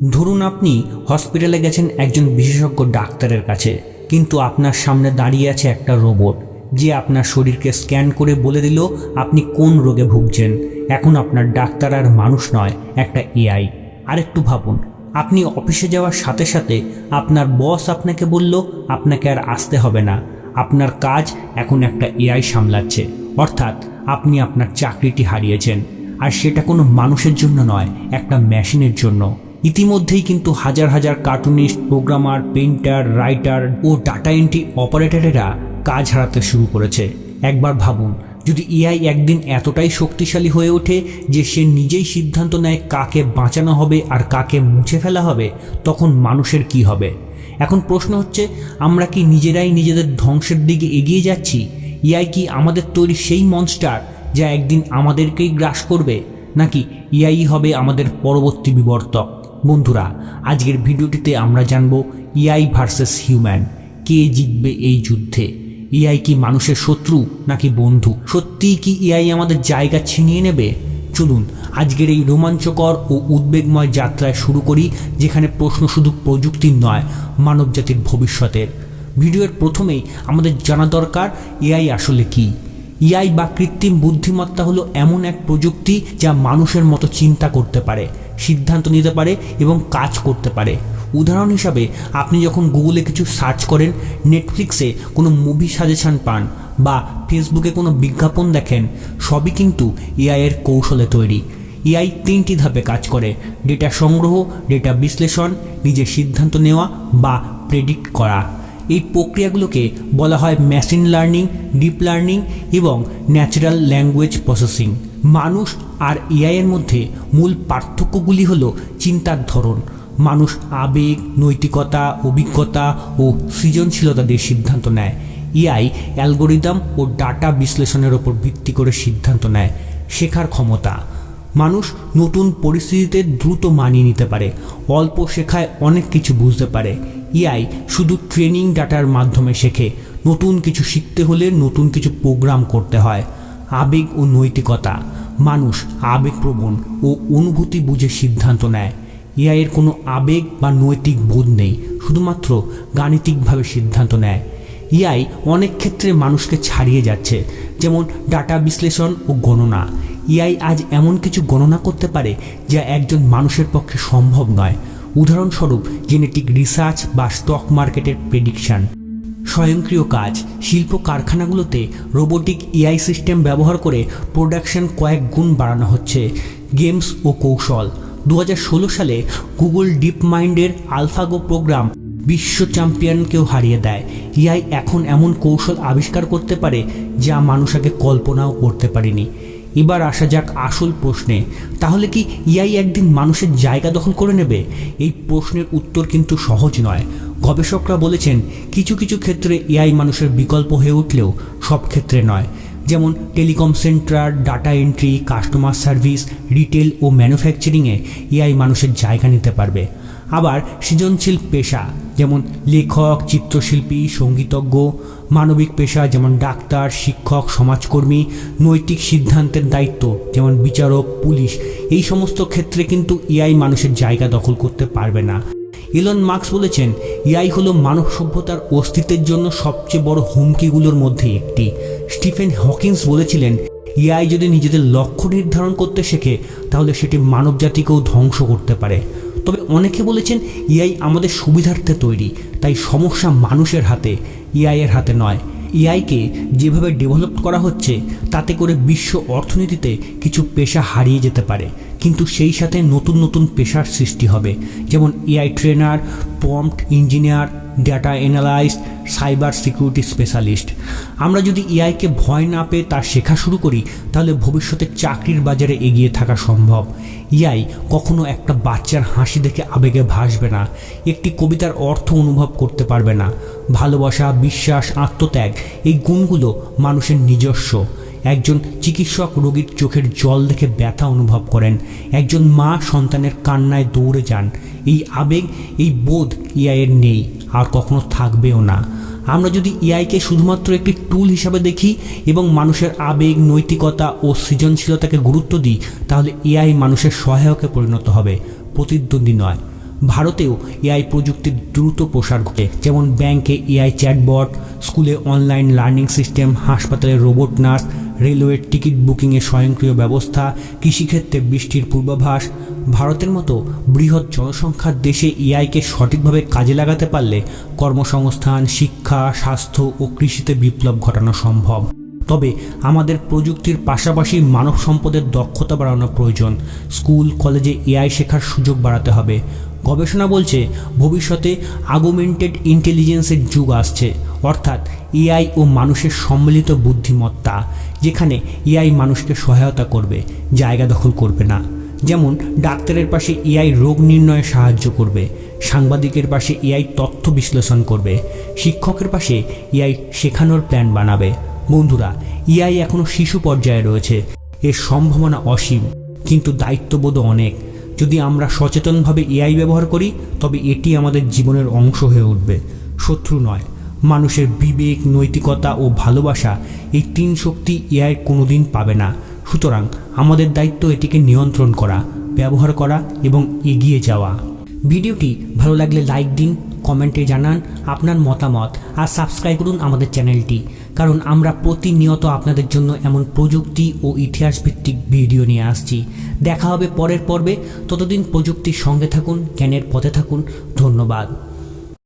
ধরুন আপনি হসপিটালে গেছেন একজন বিশেষজ্ঞ ডাক্তারের কাছে, কিন্তু আপনার সামনে দাঁড়িয়ে আছে একটা রোবট, যে আপনার শরীরকে স্ক্যান করে বলে দিল আপনি কোন রোগে ভুগছেন। এখন আপনার ডাক্তার আর মানুষ নয়, একটা এআই। আরেকটু ভাবুন, আপনি অফিসে যাওয়ার সাথে সাথে আপনার বস আপনাকে বলল, আপনাকে আর আসতে হবে না। আপনার কাজ এখন একটা এআই সামলাচ্ছে, অর্থাৎ আপনি আপনার চাকরিটি হারিয়েছেন। আর সেটা কোনো মানুষের জন্য নয়, একটা মেশিনের জন্য। ইতিমধ্যেই কিন্তু হাজার হাজার কার্টুনিস্ট প্রোগ্রামার পেইন্টার রাইটার ও ডাটা এন্ট্রি অপারেটরেরা কাজ হারাতে শুরু করেছে। একবার ভাবুন, যদি এআই একদিন এতটাই শক্তিশালী হয়ে ওঠে যে সে নিজেই সিদ্ধান্ত নেয় কাকে বাঁচানো হবে আর কাকে মুছে ফেলা হবে, তখন মানুষের কি হবে? এখন প্রশ্ন হচ্ছে, আমরা কি নিজেরাই নিজেদের ধ্বংসের দিকে এগিয়ে যাচ্ছি? এআই কি আমাদের তৈরি সেই মনস্টার যা একদিন আমাদেরকেই গ্রাস করবে? নাকি এআই হবে আমাদের পরবর্তী বিবর্তক? বন্ধুরা, আজকের ভিডিওটিতে আমরা জানব এআই ভার্সেস হিউম্যান। কে জিতবে এই যুদ্ধে? এআই কি মানুষের শত্রু নাকি বন্ধু? সত্যিই কি এআই আমাদের জায়গা ছিনিয়ে নেবে? চলুন, আজকের এই রোমাঞ্চকর ও উদ্বেগময় যাত্রায় শুরু করি, যেখানে প্রশ্ন শুধু প্রযুক্তির নয়, মানবজাতির ভবিষ্যতের। ভিডিওর প্রথমেই আমাদের জানা দরকার, এআই আসলে কি? এআই বা কৃত্রিম বুদ্ধিমত্তা হলো এমন এক প্রযুক্তি যা মানুষের মতো চিন্তা করতে পারে। সিদ্ধান্ত নিতে পারে এবং কাজ করতে পারে। উদাহরণ হিসাবে, আপনি যখন গুগলে কিছু সার্চ করেন নেটফ্লিক্সে কোনো মুভি সাজেশন পান বা ফেসবুকে কোনো বিজ্ঞাপন দেখেন, সবই কিন্তু এআইয়ের কৌশলে তৈরি। এআই তিনটি ধাপে কাজ করে ডেটা সংগ্রহ ডেটা বিশ্লেষণ, নিজের সিদ্ধান্ত নেওয়া বা প্রেডিক্ট করা। এই প্রক্রিয়াগুলোকে বলা হয় মেশিন লার্নিং ডিপ লার্নিং এবং ন্যাচারাল ল্যাঙ্গুয়েজ প্রসেসিং মানুষ আর এআইয়ের মধ্যে মূল পার্থক্যগুলি হল চিন্তার ধরন। মানুষ আবেগ, নৈতিকতা, অভিজ্ঞতা ও সৃজনশীলতা দিয়ে সিদ্ধান্ত নেয়। এআই অ্যালগোরিদম ও ডাটা বিশ্লেষণের ওপর ভিত্তি করে সিদ্ধান্ত নেয়, শেখার ক্ষমতা। মানুষ নতুন পরিস্থিতিতে দ্রুত মানিয়ে নিতে পারে, অল্প শেখায় অনেক কিছু বুঝতে পারে। এআই শুধু ট্রেনিং ডাটার মাধ্যমে শেখে, নতুন কিছু শিখতে হলে নতুন কিছু প্রোগ্রাম করতে হয়। আবেগ ও নৈতিকতা। মানুষ আবেগপ্রবণ ও অনুভূতি বুঝে সিদ্ধান্ত নেয়। এআইয়ের কোনো আবেগ বা নৈতিক বোধ নেই, শুধুমাত্র গাণিতিকভাবে সিদ্ধান্ত নেয়। এআই অনেক ক্ষেত্রে মানুষকে ছাড়িয়ে যাচ্ছে, যেমন ডাটা বিশ্লেষণ ও গণনা। এআই আজ এমন কিছু গণনা করতে পারে যা একজন মানুষের পক্ষে সম্ভব নয়। উদাহরণস্বরূপ জেনেটিক রিসার্চ বা স্টক মার্কেটের প্রেডিকশন স্বয়ংক্রিয় কাজ। শিল্প কারখানাগুলোতে রোবোটিক এআই সিস্টেম ব্যবহার করে প্রোডাকশন কয়েক গুণ বাড়ানো হচ্ছে। গেমস ও কৌশল। দু হাজার ষোলো সালে গুগল ডিপ মাইন্ডের আলফাগো প্রোগ্রাম বিশ্ব চ্যাম্পিয়নকেও হারিয়ে দেয়। এআই এখন এমন কৌশল আবিষ্কার করতে পারে যা মানুষ আগে কল্পনাও করতে পারেনি। এবার আসা যাক আসল প্রশ্নে। তাহলে কি ইয়াই একদিন মানুষের জায়গা দখল করে নেবে? এই প্রশ্নের উত্তর কিন্তু সহজ নয়। গবেষকরা বলেছেন, কিছু কিছু ক্ষেত্রে এআই মানুষের বিকল্প হয়ে উঠলেও সব ক্ষেত্রে নয়। যেমন telecom centre, data entry, customer service, retail ও ম্যানুফ্যাকচারিংয়ে এআই মানুষের জায়গা নিতে পারবে। আবার সৃজনশীল পেশা, যেমন লেখক, চিত্রশিল্পী, সঙ্গীতজ্ঞ, মানবিক পেশা, যেমন ডাক্তার, শিক্ষক, সমাজকর্মী, নৈতিক সিদ্ধান্তের দায়িত্ব, যেমন বিচারক, পুলিশ, এই সমস্ত ক্ষেত্রে কিন্তু এআই মানুষের জায়গা দখল করতে পারবে না। ইলন মার্কস বলেছেন, এআই হলো মানব সভ্যতার অস্তিত্বের জন্য সবচেয়ে বড় হুমকিগুলোর মধ্যে একটি। স্টিফেন হকিন্স বলেছিলেন, এআই যদি নিজেদের লক্ষ্য নির্ধারণ করতে শেখে, তাহলে সেটি মানবজাতিকেও ধ্বংস করতে পারে। তবে অনেকে বলেছেন, এআই আমাদের সুবিধার্থে তৈরি, তাই সমস্যা মানুষের হাতে এর হাতে নয়। এআইকে যেভাবে ডেভেলপ করা হচ্ছে, তাতে করে বিশ্ব অর্থনীতিতে কিছু পেশা হারিয়ে যেতে পারে। কিন্তু সেই সাথে নতুন নতুন পেশার সৃষ্টি হবে। যেমন AI trainer prompt engineer data analyst cyber security specialist আমরা যদি এআইকে ভয় না পেয়ে তা শেখা শুরু করি, তাহলে ভবিষ্যতে চাকরির বাজারে এগিয়ে থাকা সম্ভব। এআই কখনো একটা বাচ্চার হাসি দেখে আবেগে ভাসবে না। একটি কবিতার অর্থ অনুভব করতে পারবে না। ভালোবাসা, বিশ্বাস, আত্মত্যাগ, এই গুণগুলো মানুষের নিজস্ব। একজন চিকিৎসক রোগীর চোখের জল দেখে ব্যথা অনুভব করেন। একজন মা সন্তানের কান্নায় দৌড়ে যান। এই আবেগ, এই বোধ এআইয়ের নেই, আর কখনো থাকবেও না। আমরা যদি এআইকে শুধুমাত্র একটি টুল হিসাবে দেখি এবং মানুষের আবেগ, নৈতিকতা ও সৃজনশীলতাকে গুরুত্ব দিই, তাহলে এআই মানুষের সহায়কে পরিণত হবে। প্রতিদ্বন্দ্বী নয়। ভারতেও এআই প্রযুক্তির দ্রুত প্রসার ঘটে। যেমন ব্যাংকে এআই চ্যাটবট, স্কুলে অনলাইন লার্নিং সিস্টেম, হাসপাতালে রোবট নার্স রেলওয়ের টিকিট বুকিংয়ে স্বয়ংক্রিয় ব্যবস্থা, কৃষিক্ষেত্রে বৃষ্টির পূর্বাভাস, ভারতের মতো বৃহৎ জনসংখ্যার দেশে এআইকে সঠিকভাবে কাজে লাগাতে পারলে কর্মসংস্থান, শিক্ষা, স্বাস্থ্য ও কৃষিতে বিপ্লব ঘটানো সম্ভব। তবে আমাদের প্রযুক্তির পাশাপাশি মানব সম্পদের দক্ষতা বাড়ানো প্রয়োজন। স্কুল, কলেজে এআই শেখার সুযোগ বাড়াতে হবে। গবেষণা বলছে, ভবিষ্যতে আগমেন্টেড ইন্টেলিজেন্সের যুগ আসছে। অর্থাৎ এআই ও মানুষের সম্মিলিত বুদ্ধিমত্তা, যেখানে এআই মানুষকে সহায়তা করবে, জায়গা দখল করবে না। যেমন, ডাক্তারের পাশে এআই রোগ নির্ণয়ে সাহায্য করবে, সাংবাদিকের পাশে এআই তথ্য বিশ্লেষণ করবে, শিক্ষকের পাশে এআই শেখানোর প্ল্যান বানাবে। বন্ধুরা, এআই এখনও শিশু পর্যায়ে রয়েছে, এর সম্ভাবনা অসীম, কিন্তু দায়িত্ববোধ অনেক। যদি আমরা সচেতনভাবে এআই ব্যবহার করি, তবে এটি আমাদের জীবনের অংশ হয়ে উঠবে। শত্রু নয় মানুষের বিবেক, নৈতিকতা ও ভালোবাসা এই তিন শক্তি এআই কোনোদিন পাবে না। সুতরাং আমাদের দায়িত্ব এটিকে নিয়ন্ত্রণ করা, ব্যবহার করা এবং এগিয়ে যাওয়া। ভিডিওটি ভালো লাগলে লাইক দিন, কমেন্টে জানান আপনার মতামত আর সাবস্ক্রাইব করুন আমাদের চ্যানেলটি, কারণ আমরা প্রতিনিয়ত আপনাদের জন্য এমন প্রযুক্তি ও ইতিহাস ভিত্তিক ভিডিও নিয়ে আসছি। দেখা হবে পরের পর্বে। ততদিন প্রযুক্তির সঙ্গে থাকুন, জ্ঞানের পথে থাকুন। ধন্যবাদ।